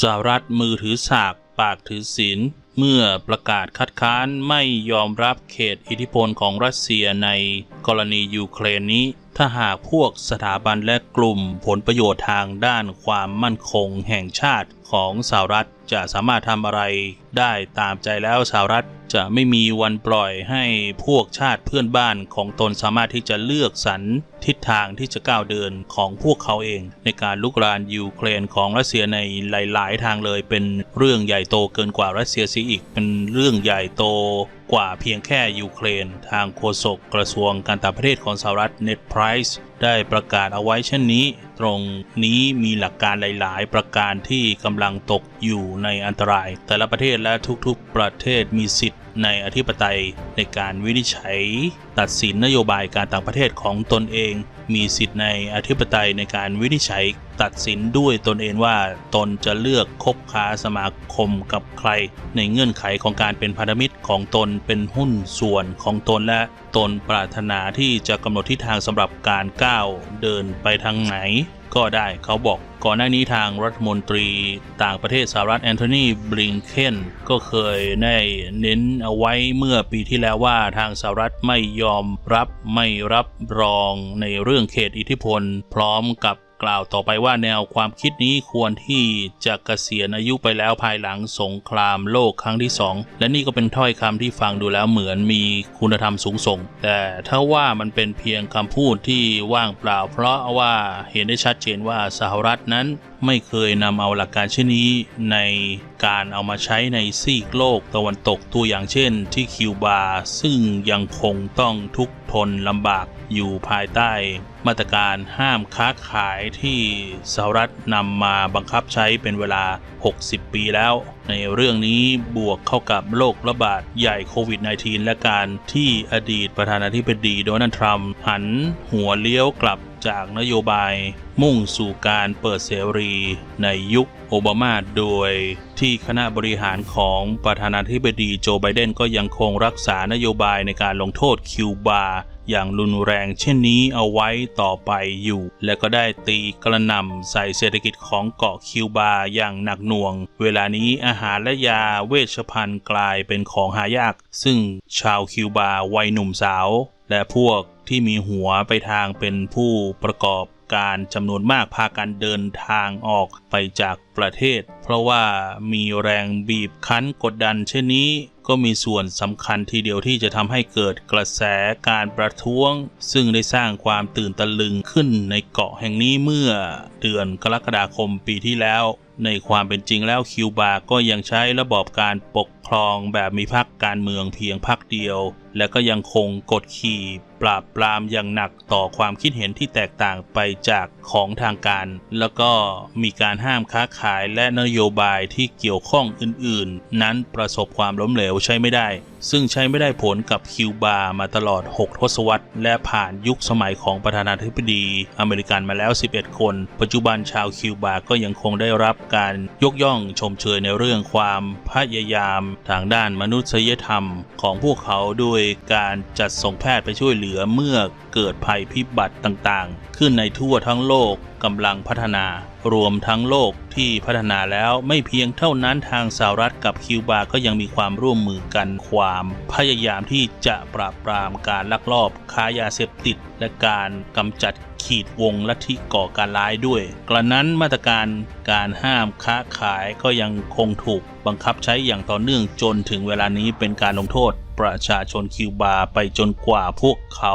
สหรัฐมือถือสากปากถือศีลเมื่อประกาศคัดค้านไม่ยอมรับเขตอิทธิพลของรัสเซียในกรณียูเครนนี้ ถ้าหากพวกสถาบันและกลุ่มผลประโยชน์ทางด้านความมั่นคงแห่งชาติของสหรัฐ จะสามารถทำอะไรได้ตามใจแล้วสหรัฐจะไม่มีวันปล่อยให้พวกชาติเพื่อนบ้านของตนสามารถที่จะเลือกสรรทิศทางที่จะก้าวเดินของพวกเขาเอง ในการลุกรานยูเครนของรัสเซียในหลาย ๆ ทางเลย เป็นเรื่องใหญ่โตเกินกว่ารัสเซียซีอีก เป็นเรื่องใหญ่โตกว่าเพียงแค่ยูเครน ทางโฆษกกระทรวงการต่างประเทศของสหรัฐเน็ตไพรส์ ได้ประกาศเอาไว้เช่นนี้ ตรงนี้มีหลักการหลาย ๆ ประการที่กำลังตกอยู่ในอันตราย แต่ละประเทศและทุกๆ ประเทศมีสิทธิ์ในอธิปไตยในการวินิจฉัย ตัดสินนโยบายการต่างประเทศของตนเอง มีสิทธิ์ในอธิปไตยในการวินิจฉัย ตัดสินด้วยตนเองว่าตนจะเลือกคบค้าสมาคมกับใคร ในเงื่อนไขของการเป็นพันธมิตรของตนเป็นหุ้นส่วนของตนและตนปรารถนาที่จะกำหนดทิศทางสำหรับการก้าวเดินไปทางไหน ก็ได้เขาบอกก่อนหน้านี้ทางรัฐมนตรีต่างประเทศสหรัฐแอนโทนีบลิงเคนก็เคยได้เน้นเอาไว้เมื่อปีที่แล้วว่าทางสหรัฐไม่ยอมรับไม่รับรองในเรื่องเขตอิทธิพล พร้อมกับ กล่าวต่อไปว่าแนวความคิดนี้ควรที่จะเกษียณอายุไปแล้วภายหลังสงครามโลกครั้งที่สองและนี่ก็เป็นถ้อยคำที่ฟังดูแล้วเหมือนมีคุณธรรมสูงส่ง แต่ถ้าว่ามันเป็นเพียงคำพูดที่ว่างเปล่า เพราะว่าเห็นได้ชัดเจนว่าสหรัฐนั้นไม่เคยนำเอาหลักการเช่นนี้ในการเอามาใช้ในซีกโลกตะวันตกตัวอย่างเช่น ที่คิวบาซึ่งยังคงต้องทุกข์ทนลำบาก อยู่ภายใต้มาตรการห้ามค้าขายที่สหรัฐนำมาบังคับใช้เป็นเวลา 60 ปีแล้ว ในเรื่องนี้บวกเข้ากับโรคระบาดใหญ่โควิด -19 และการที่อดีตประธานาธิบดีโดนัลด์ทรัมป์หันหัวเลี้ยวกลับ จากนโยบายมุ่งสู่การเปิดเสรีในยุคโอบามาโดยที่คณะบริหารของประธานาธิบดีโจไบเดนก็ยังคงรักษานโยบายในการลงโทษคิวบาอย่างรุนแรงเช่นนี้เอาไว้ต่อไปอยู่ และก็ได้ตีกระหน่ำใส่เศรษฐกิจของเกาะคิวบาอย่างหนักหน่วง เวลานี้อาหารและยาเวชภัณฑ์กลายเป็นของหายาก ซึ่งชาวคิวบาวัยหนุ่มสาว และพวก ที่มีหัวไปทางเป็นผู้ประกอบการจำนวนมากพากันเดินทางออกไปจากประเทศ เพราะว่ามีแรงบีบคั้นกดดันเช่นนี้ ก็มีส่วนสำคัญทีเดียวที่จะทำให้เกิดกระแสการประท้วง ซึ่งได้สร้างความตื่นตะลึงขึ้นในเกาะแห่งนี้เมื่อเดือนกรกฎาคมปีที่แล้ว ในความเป็นจริงแล้วคิวบาก็ยังใช้ระบอบการปกครองแบบมีพรรคการเมืองเพียงพรรคเดียว และก็ยังคงกดขี่ ปราบปรามอย่างหนักต่อความคิดเห็นที่แตกต่างไปจากของทางการ แล้วก็มีการห้ามค้าขายและนโยบายที่เกี่ยวข้องอื่นๆ นั้นประสบความล้มเหลวใช้ไม่ได้ ซึ่งใช้ไม่ได้ผลกับคิวบามาตลอด 6 ทศวรรษ และผ่านยุคสมัยของประธานาธิบดีอเมริกันมาแล้ว 11 คน ปัจจุบันชาวคิวบาก็ยังคงได้รับการยกย่องชมเชยในเรื่องความพยายามทางด้านมนุษยธรรมของพวกเขาด้วยการจัดส่งแพทย์ไปช่วยเหลือเมื่อเกิดภัยพิบัติต่างๆ ขึ้นในทั่วทั้งโลก กำลังพัฒนา รวมทั้งโลกที่พัฒนาแล้วไม่เพียงเท่านั้นทางสหรัฐกับคิวบาก็ยังมีความร่วมมือกันความพยายามที่จะปราบปรามการลักลอบค้ายาเสพติด และการกำจัดขีดวงลัทธิก่อการร้ายด้วย กระนั้นมาตรการการห้ามค้าขายก็ยังคงถูกบังคับใช้อย่างต่อเนื่องจนถึงเวลานี้เป็นการลงโทษ ประชาชนคิวบาไปจนกว่าพวกเขา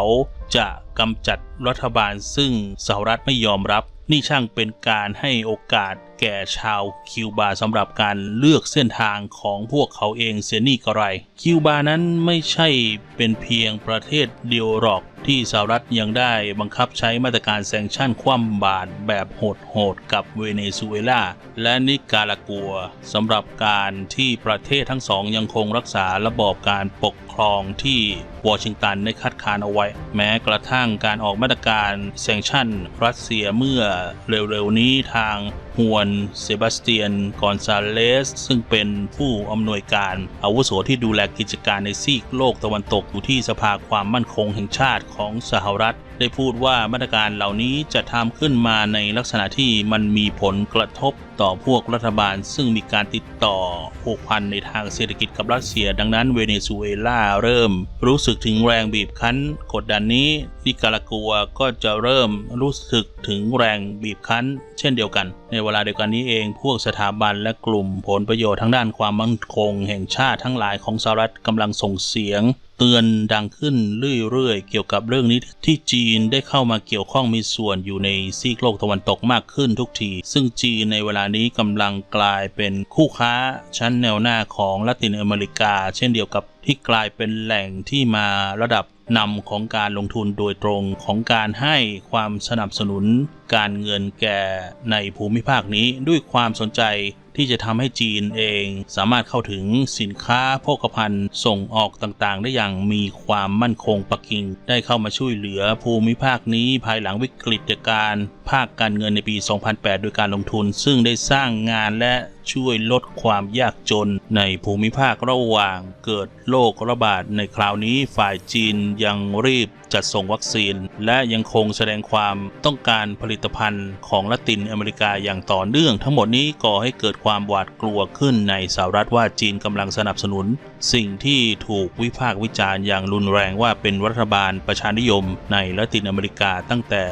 จะกำจัดรัฐบาลซึ่งสหรัฐไม่ยอมรับ นี่ช่างเป็นการให้โอกาส แก่ชาวคิวบาสำหรับการเลือกเส้นทางของพวกเขาเองเสียนี่ก็ไร คิวบานั้นไม่ใช่เป็นเพียงประเทศเดียวหรอกที่สหรัฐยังได้บังคับใช้มาตรการแซงชั่นคว่ำบาตรแบบโหดๆกับเวเนซุเอลาและนิการากัวสำหรับการที่ประเทศทั้งสองยังคงรักษาระบอบการปกครองที่วอชิงตันได้คัดค้านเอาไว้ แม้กระทั่งการออกมาตรการแซงชั่นรัสเซียเมื่อเร็วๆนี้ทาง ฮวนเซบาสเตียนกอนซาเลส ซึ่งเป็นผู้อำนวยการอาวุโสที่ดูแลกิจการในซีกโลกตะวันตกอยู่ที่สภาความมั่นคงแห่งชาติของสหรัฐ ได้พูดว่ามาตรการเหล่านี้จะทำขึ้นมาในลักษณะที่มันมีผลกระทบต่อพวกรัฐบาล ซึ่งมีการติดต่อผูกพันในทางเศรษฐกิจกับรัสเซีย ดังนั้นเวเนซุเอลาเริ่ม รู้สึกถึงแรงบีบคั้น กดดันนี้นิการากัวก็จะเริ่มรู้สึกถึงแรงบีบคั้น เช่นเดียวกัน ในเวลาเดียวกันนี้เอง พวกสถาบันและกลุ่มผลประโยชน์ทางด้านความมั่นคง แห่งชาติทั้งหลายของสหรัฐกำลังส่งเสียง เตือนดังขึ้นเรื่อยๆ เกี่ยวกับเรื่องนี้ที่จีนได้เข้ามาเกี่ยวข้องมีส่วนอยู่ในซีกโลกตะวันตกมากขึ้นทุกที ซึ่งจีนในเวลานี้กำลังกลายเป็นคู่ค้าชั้นแนวหน้าของละตินอเมริกา เช่นเดียวกับที่กลายเป็นแหล่งที่มาระดับนำของการลงทุนโดยตรงของการให้ความสนับสนุนการเงินแก่ในภูมิภาคนี้ด้วยความสนใจ ที่จะทำให้จีนเอง สามารถเข้าถึงสินค้าโภคภัณฑ์ส่งออกต่างๆ ได้อย่างมีความมั่นคงปักกิ่ง ได้เข้ามาช่วยเหลือภูมิภาคนี้ภายหลังวิกฤตการภาคการเงินในปี 2008 โดยการลงทุน ซึ่งได้สร้างงานและ ช่วยลดความยากจนในภูมิภาคระหว่างเกิดโรคระบาดในคราวนี้ฝ่ายจีนยังรีบจัดส่งวัคซีน และยังคงแสดงความต้องการผลิตภัณฑ์ของละตินอเมริกาอย่างต่อเนื่อง ทั้งหมดนี้ก่อให้เกิดความหวาดกลัวขึ้นในสหรัฐว่าจีนกำลังสนับสนุน สิ่งที่ถูกวิพากษ์วิจารณ์อย่างรุนแรงว่าเป็นรัฐบาลประชานิยมในละตินอเมริกาตั้งแต่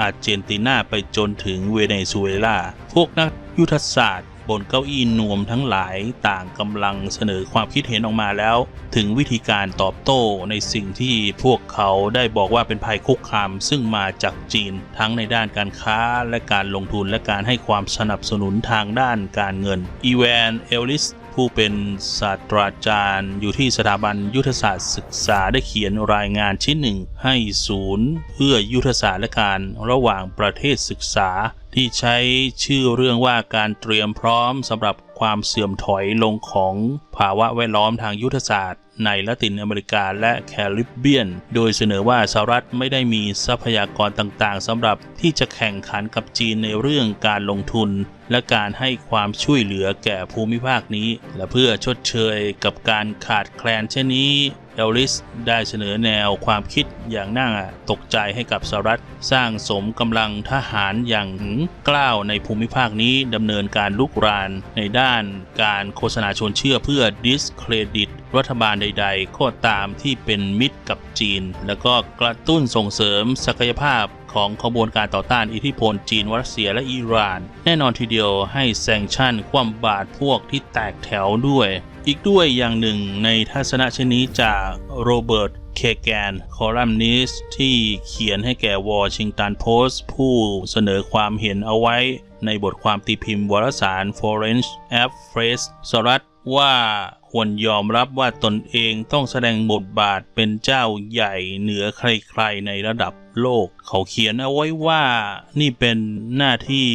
อาร์เจนตินาไปจนถึงเวเนซุเอลา พวกนักยุทธศาสตร์ บนเก้าอี้นวมทั้งหลายต่างกำลังเสนอความคิดเห็นออกมาแล้ว ถึงวิธีการตอบโต้ในสิ่งที่พวกเขาได้บอกว่าเป็นภัยคุกคาม ซึ่งมาจากจีน ทั้งในด้านการค้าและการลงทุนและการให้ความสนับสนุนทางด้านการเงินอีแวนเอลลิส ผู้เป็นศาสตราจารย์ อยู่ที่สถาบันยุทธศาสตร์ศึกษาได้เขียนรายงานชิ้นหนึ่ง ให้ศูนย์เพื่อยุทธศาสตร์และการระหว่างประเทศศึกษา ที่ใช้ชื่อเรื่องว่าการเตรียมพร้อมสำหรับความเสื่อมถอยลงของภาวะแวดล้อมทางยุทธศาสตร์ในละตินอเมริกาและแคริบเบียน โดยเสนอว่าสหรัฐไม่ได้มีทรัพยากรต่างๆสำหรับที่จะแข่งขันกับจีนในเรื่องการลงทุน และการให้ความช่วยเหลือแก่ภูมิภาคนี้ และเพื่อชดเชยกับการขาดแคลนเช่นนี้เอลลิสได้เสนอแนวความคิดอย่างน่าตกใจให้กับสหรัฐ สร้างสมกำลังทหารอย่างกล้าวในภูมิภาคนี้ดำเนินการลุกรานในด้านการโฆษณาชวนเชื่อเพื่อดิสเครดิต รัฐบาลใด ๆ ก็ตามที่เป็นมิตรกับจีน แล้วก็กระตุ้นส่งเสริมศักยภาพของขบวนการต่อต้านอิทธิพลจีนรัสเซียและอิหร่าน แน่นอนทีเดียวให้แซงชั่นคว่ำบาตรพวกที่แตกแถวด้วย อีกด้วยอย่างหนึ่งในทัศนะเช่นนี้จากโรเบิร์ตเคแกนคอลัมนิสที่เขียนให้แก่วอชิงตันโพสต์ผู้เสนอความเห็นเอาไว้ในบทความตีพิมพ์วารสาร Foreign Affairs สหรัฐ ว่าควรยอมรับว่าตนเองต้องแสดงบทบาทเป็นเจ้าใหญ่เหนือใครๆในระดับโลก เขาเขียนเอาไว้ว่านี่เป็นหน้าที่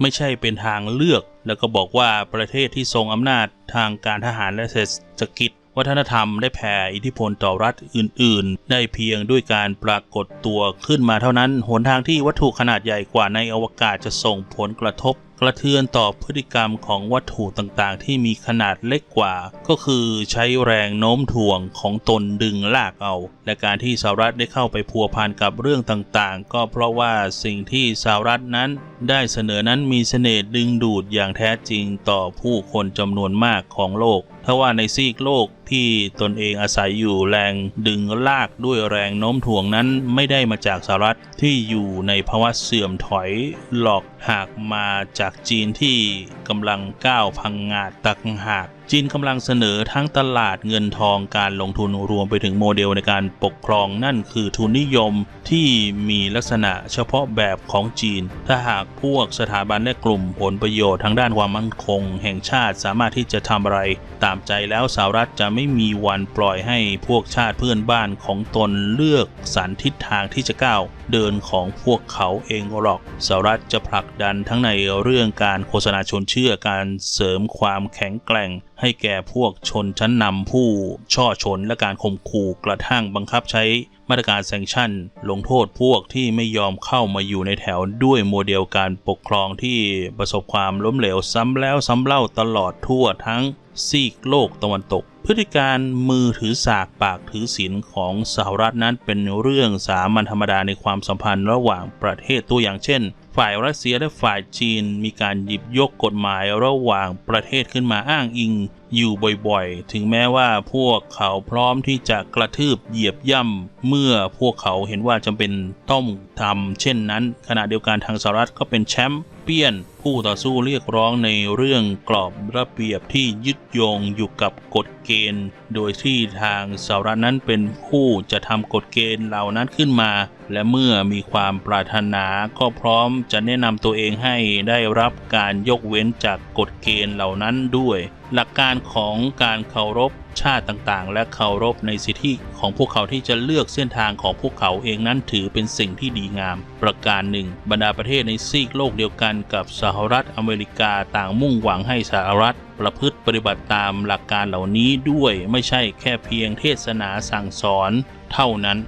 ไม่ใช่เป็นทางเลือก แล้วก็บอกว่าประเทศที่ทรงอำนาจทางการทหารและเศรษฐกิจ วัฒนธรรมได้แผ่อิทธิพลต่อรัฐอื่น ๆ ได้เพียงด้วยการปรากฏตัวขึ้นมาเท่านั้น หนทางที่วัตถุขนาดใหญ่กว่าในอวกาศจะส่งผลกระทบ กระเทือนต่อพฤติกรรมของวัตถุต่างๆ ที่มีขนาดเล็กกว่า ก็คือใช้แรงโน้มถ่วงของตนดึงลากเอา และการที่สหรัฐได้เข้าไปพัวพันกับเรื่องต่างๆ ก็เพราะว่าสิ่งที่สหรัฐนั้นได้เสนอนั้นมีเสน่ห์ดึงดูดอย่างแท้จริงต่อผู้คนจำนวนมากของโลกทว่าในซีกโลกที่ตนเองอาศัยอยู่แรงดึงลากด้วยแรงโน้มถ่วงนั้นไม่ได้มาจากสหรัฐที่อยู่ในภาวะเสื่อมถอยหลอกหากมาจากจีนที่กำลังก้าวพังงาดตักหาก จีนกำลังเสนอทั้งตลาดเงินทองการลงทุนรวมไปถึงโมเดลในการปกครองนั่นคือทุนนิยมที่มีลักษณะเฉพาะแบบของจีน ถ้าหากพวกสถาบันและกลุ่มผลประโยชน์ทางด้านความมั่นคง แห่งชาติสามารถที่จะทำอะไร ตามใจแล้วสหรัฐจะไม่มีวันปล่อยให้พวกชาติเพื่อนบ้านของตนเลือกสรรทิศทางที่จะก้าวเดินของพวกเขาเองหรอกสหรัฐจะผลักดันทั้งในเรื่องการโฆษณาชวนเชื่อการเสริมความแข็งแกร่งให้แก่พวกชนชั้นนำผู้ช่อชนและการข่มขู่กระทั่งบังคับใช้มาตรการแซงชั่น ลงโทษพวกที่ไม่ยอมเข้ามาอยู่ในแถวด้วยโมเดลการปกครองที่ประสบความล้มเหลวซ้ำแล้วซ้ำเล่าตลอดทั่วทั้งซีกโลกตะวันตก พฤติการมือถือสากปากถือศีลของสหรัฐนั้นเป็นเรื่องสามัญธรรมดาในความสัมพันธ์ระหว่างประเทศตัวอย่างเช่น ฝ่ายรัสเซียและฝ่ายจีน มีการหยิบยกกฎหมายระหว่างประเทศขึ้นมาอ้างอิง อยู่บ่อยๆ ถึงแม้ว่าพวกเขาพร้อมที่จะกระทืบเหยียบย่ำเมื่อพวกเขาเห็นว่าจำเป็นต้องทำเช่นนั้น ขณะเดียวกันทางสหรัฐก็เป็นแชมป์ เปียน ผู้ต่อสู้เรียกร้องในเรื่องกรอบระเบียบที่ยึดโยงอยู่กับกฎเกณฑ์ โดยที่ทางสหรัฐนั้นเป็นผู้จะทำกฎเกณฑ์เหล่านั้นขึ้นมา และเมื่อมีความปรารถนาก็พร้อมจะแนะนำตัวเองให้ได้รับการยกเว้นจากกฎเกณฑ์เหล่านั้นด้วย หลักการของการเคารพ ชาติต่างๆ และเคารพในสิทธิของพวกเขาที่จะเลือกเส้นทางของพวกเขาเองนั้นถือเป็นสิ่งที่ดีงาม ประการหนึ่ง บรรดาประเทศในซีกโลกเดียวกันกับสหรัฐอเมริกาต่างมุ่งหวังให้สหรัฐประพฤติปฏิบัติตามหลักการเหล่านี้ด้วยไม่ใช่แค่เพียงเทศนาสั่งสอน เท่านั้น